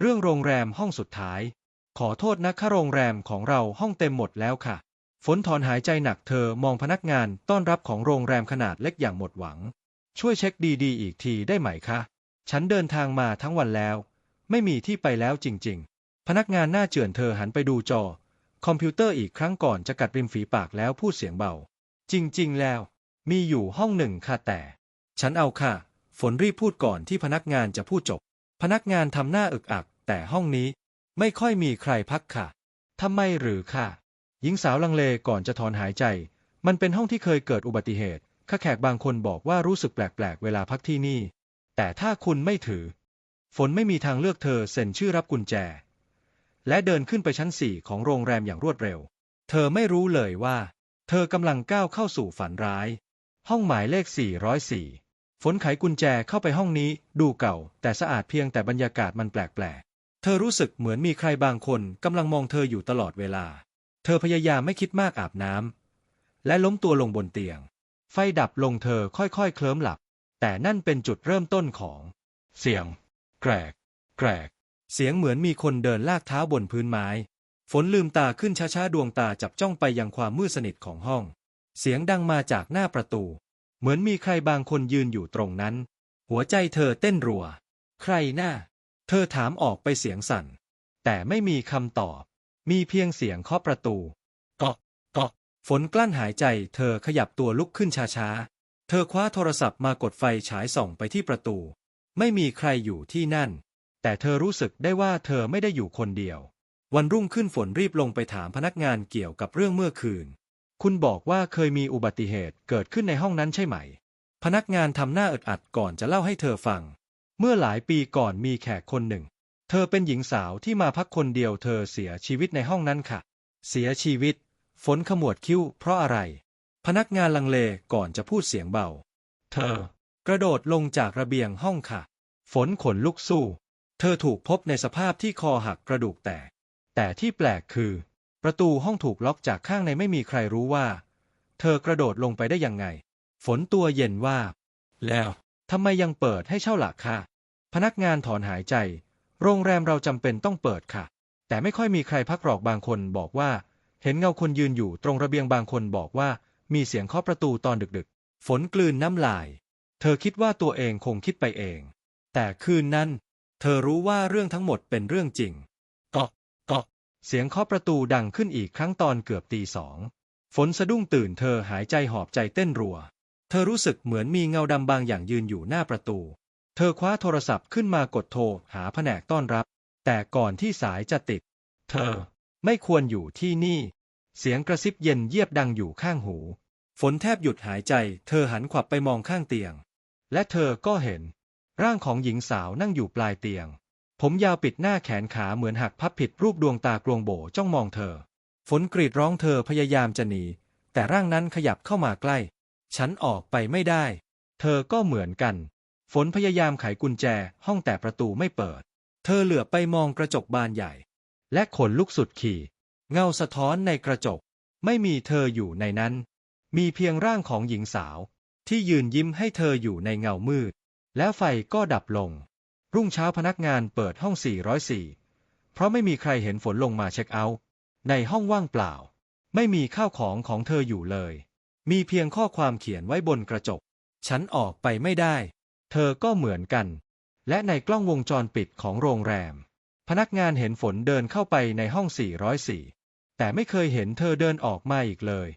เรื่องโรงแรมห้องสุดท้าย ขอโทษนะค่าโรงแรมของเราห้องเต็มหมดแล้วค่ะ ฝนถอนหายใจหนักเธอมองพนักงานต้อนรับของโรงแรมขนาดเล็กอย่างหมดหวัง ช่วยเช็คดีๆ อีกทีได้ไหมคะ ฉันเดินทางมาทั้งวันแล้ว ไม่มีที่ไปแล้วจริง ๆ พนักงานหน้าเจือนเธอหันไปดูจอ คอมพิวเตอร์อีกครั้งก่อนจะกัดริมฝีปากแล้วพูดเสียงเบา จริง ๆ แล้ว มีอยู่ห้องหนึ่งค่ะแต่ ฉันเอาค่ะ ฝนรีบพูดก่อนที่พนักงานจะพูดจบ พนักงานทำหน้าอึกอัก แต่ห้องนี้ไม่ค่อยมีใครพักค่ะทำไมหรือค่ะหญิงสาวลังเลก่อนจะถอนหายใจ มันเป็นห้องที่เคยเกิดอุบัติเหตุข้าแขกบางคนบอกว่ารู้สึกแปลกๆ เวลาพักที่นี่ แต่ถ้าคุณไม่ถือ ฝนไม่มีทางเลือกเธอเซ็นชื่อรับกุญแจ และเดินขึ้นไปชั้นสี่ของโรงแรมอย่างรวดเร็ว เธอไม่รู้เลยว่า เธอกำลังก้าวเข้าสู่ฝันร้าย ห้องหมายเลข 404 นไขกุญแจเข้าไปห้องนี้ ดูเก่า แต่สะอาดเพียงแต่บรรยากาศมันแปลกๆ เธอรู้สึกเหมือนมีใครบางคนกำลังมองเธออยู่ตลอดเวลา เธอพยายามไม่คิดมากอาบน้ำและล้มตัวลงบนเตียง ไฟดับลงเธอค่อยๆ เคลิ้มหลับ แต่นั่นเป็นจุดเริ่มต้นของ เสียง แกรก แกรก เสียงเหมือนมีคนเดินลากเท้าบนพื้นไม้ ฝนลืมตาขึ้นช้าๆ ดวงตาจับจ้องไปยังความมืดสนิทของห้อง เสียงดังมาจากหน้าประตู เหมือนมีใครบางคนยืนอยู่ตรงนั้น หัวใจเธอเต้นรัว ใครหน้า เธอถามออกไปเสียงสั่น แต่ไม่มีคำตอบ มีเพียงเสียงเคาะประตูกอกกอกฝนกลั้นหายใจ เธอขยับตัวลุกขึ้นช้าๆ เธอคว้าโทรศัพท์มากดไฟฉายส่องไปที่ประตู ไม่มีใครอยู่ที่นั่น แต่เธอรู้สึกได้ว่าเธอไม่ได้อยู่คนเดียว วันรุ่งขึ้นฝนรีบลงไปถามพนักงานเกี่ยวกับเรื่องเมื่อคืน คุณบอกว่าเคยมีอุบัติเหตุเกิดขึ้นในห้องนั้นใช่ไหม พนักงานทำหน้าอึดอัดก่อนจะเล่าให้เธอฟัง เมื่อหลายปีก่อนมีแขกคนหนึ่ง เธอเป็นหญิงสาวที่มาพักคนเดียวเธอเสียชีวิตในห้องนั้นค่ะ เสียชีวิต ฝนขมวดคิ้วเพราะอะไร พนักงานลังเลก่อนจะพูดเสียงเบา เธอ กระโดดลงจากระเบียงห้องค่ะ ฝนขนลุกสู้ เธอถูกพบในสภาพที่คอหักกระดูกแตกแต่ที่แปลกคือ ประตูห้องถูกล็อกจากข้างในไม่มีใครรู้ว่า เธอกระโดดลงไปได้ยังไง ฝนตัวเย็นว่าแล้วทำไมยังเปิดให้เช่าหลักค่ะ พนักงานถอนหายใจ โรงแรมเราจำเป็นต้องเปิดค่ะ แต่ไม่ค่อยมีใครพักหรอกบางคนบอกว่า เห็นเงาคนยืนอยู่ตรงระเบียงบางคนบอกว่า มีเสียงเคาะประตูตอนดึกๆ ฝนกลืนน้ำลาย เธอคิดว่าตัวเองคงคิดไปเอง แต่คืนนั้น เธอรู้ว่าเรื่องทั้งหมดเป็นเรื่องจริงกอกกอก เสียงเคาะประตูดังขึ้นอีกครั้งตอนเกือบตีสอง ฝนสะดุ้งตื่นเธอหายใจหอบใจเต้นรัว เธอรู้สึกเหมือนมีเงาดำบางอย่างยืนอยู่หน้าประตู เธอคว้าโทรศัพท์ขึ้นมากดโทรหาแผนกต้อนรับ แต่ก่อนที่สายจะติด เธอไม่ควรอยู่ที่นี่ เสียงกระซิบเย็นเยียบดังอยู่ข้างหู ฝนแทบหยุดหายใจ เธอหันขวับไปมองข้างเตียง และเธอก็เห็น ร่างของหญิงสาวนั่งอยู่ปลายเตียง ผมยาวปิดหน้าแขนขาเหมือนหักพับผิดรูปดวงตากลวงโบจ้องมองเธอ ฝนกรีดร้องเธอพยายามจะหนี แต่ร่างนั้นขยับเข้ามาใกล้ ฉันออกไปไม่ได้ เธอก็เหมือนกัน ฝนพยายามไขกุญแจห้องแต่ประตูไม่เปิด เธอเหลือไปมองกระจกบานใหญ่ และขนลุกสุดขีดเงาสะท้อนในกระจก ไม่มีเธออยู่ในนั้น มีเพียงร่างของหญิงสาว ที่ยืนยิ้มให้เธออยู่ในเงามืด แล้วไฟก็ดับลง รุ่งเช้าพนักงานเปิดห้อง 404 เพราะไม่มีใครเห็นฝนลงมาเช็คเอาท์ในห้องว่างเปล่า ไม่มีข้าวของของเธออยู่เลย มีเพียงข้อความเขียนไว้บนกระจก ฉันออกไปไม่ได้ เธอก็เหมือนกัน และในกล้องวงจรปิดของโรงแรม พนักงานเห็นฝนเดินเข้าไปในห้อง 404 แต่ไม่เคยเห็นเธอเดินออกมาอีกเลย